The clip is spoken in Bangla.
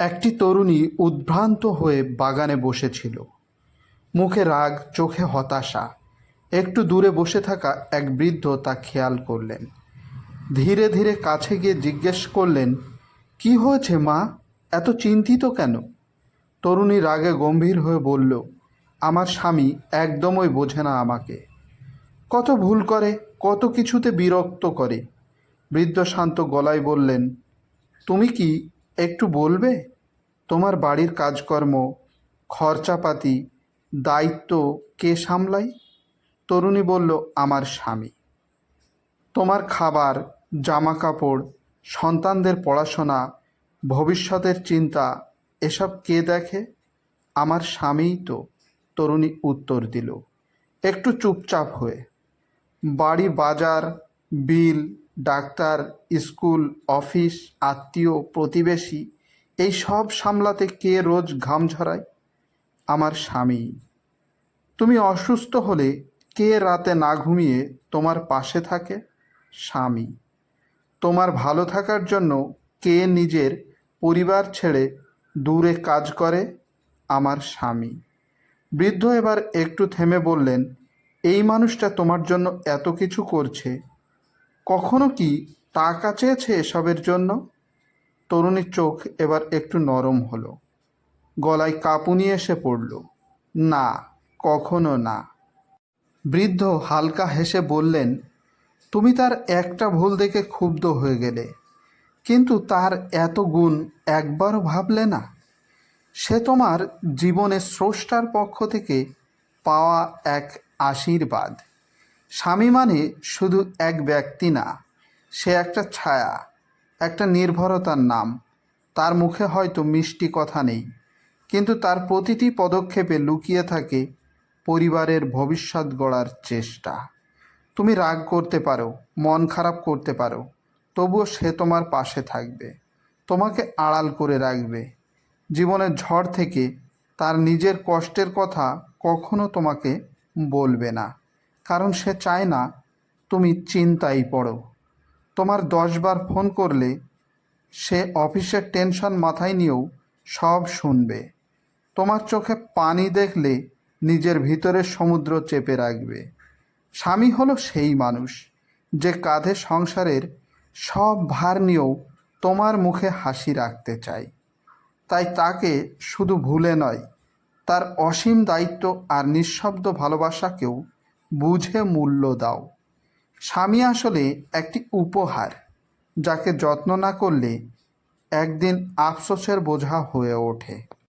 একটি তরুণী উদ্ভ্রান্ত হয়ে বাগানে বসেছিল। মুখে রাগ, চোখে হতাশা। একটু দূরে বসে থাকা এক বৃদ্ধ তা খেয়াল করলেন। ধীরে ধীরে কাছে গিয়ে জিজ্ঞেস করলেন, কি হয়েছে মা? এত চিন্তিত কেন? তরুণী রাগে গম্ভীর হয়ে বলল, আমার স্বামী একদমই বোঝে না আমাকে। কত ভুল করে, কত কিছুতে বিরক্ত করে। বৃদ্ধ শান্ত গলায় বললেন, তুমি কি একটু বলবে? তোমার বাড়ির কাজকর্ম, খরচাপাতি, দায়িত্ব কে সামলায় তরুণী বলল, আমার স্বামী। তোমার খাবার জামা কাপড় সন্তানদের পড়াশোনা, ভবিষ্যতের চিন্তা, এসব কে দেখে? আমার স্বামীই তো, তরুণী উত্তর দিল। একটু চুপচাপ হয়ে। বাড়ি বাজার, বিল ডাক্তার, স্কুল, অফিস, আত্মীয়, প্রতিবেশী, এই সব সামলাতে কে রোজ ঘাম ঝরায়? আমার স্বামী। তুমি অসুস্থ হলে কে রাতে না ঘুমিয়ে তোমার পাশে থাকে? স্বামী। তোমার ভালো থাকার জন্য কে নিজের পরিবার ছেড়ে দূরে কাজ করে? আমার স্বামী। বৃদ্ধ এবার একটু থেমে বললেন, এই মানুষটা তোমার জন্য এত কিছু করছে। কখনো কি টাকা চেয়েছে এসবের জন্য? তরুণীর চোখ এবার একটু নরম হলো। গলায় কাঁপুনি এসে পড়ল। না, কখনো না। বৃদ্ধ হালকা হেসে বললেন, তুমি তার একটা ভুল দেখে ক্ষুব্ধ হয়ে গেলে। কিন্তু তার এত গুণ একবারও ভাবলে না? সে তোমার জীবনের স্রষ্টার পক্ষ থেকে পাওয়া এক আশীর্বাদ। স্বামী মানে শুধু এক ব্যক্তি না, সে একটা ছায়া, একটা নির্ভরতার নাম। তার মুখে হয়তো মিষ্টি কথা নেই, কিন্তু তার প্রতিটি পদক্ষেপে লুকিয়ে থাকে পরিবারের ভবিষ্যৎ গড়ার চেষ্টা। তুমি রাগ করতে পারো, মন খারাপ করতে পারো, তবুও সে তোমার পাশে থাকবে, তোমাকে আড়াল করে রাখবে। জীবনের ঝড় থেকে তার নিজের কষ্টের কথা কখনো তোমাকে বলবে না। কারণ সে চায় না তুমি চিন্তায় পড়ো। তোমার দশবার ফোন করলে সে অফিসের টেনশন মাথায় নিয়েও সব শুনবে। তোমার চোখে পানি দেখলে নিজের ভিতরের সমুদ্র চেপে রাখবে। স্বামী হলো সেই মানুষ যে কাঁধে সংসারের সব ভার নিয়েও তোমার মুখে হাসি রাখতে চায়। তাই তাকে শুধু ভুলে নয়, তার অসীম দায়িত্ব আর নিঃশব্দ ভালোবাসাকেও বুঝে মূল্য দাও। স্বামী আসলে একটি উপহার, যাকে যত্ন না করলে একদিন আফসোসের বোঝা হয়ে ওঠে।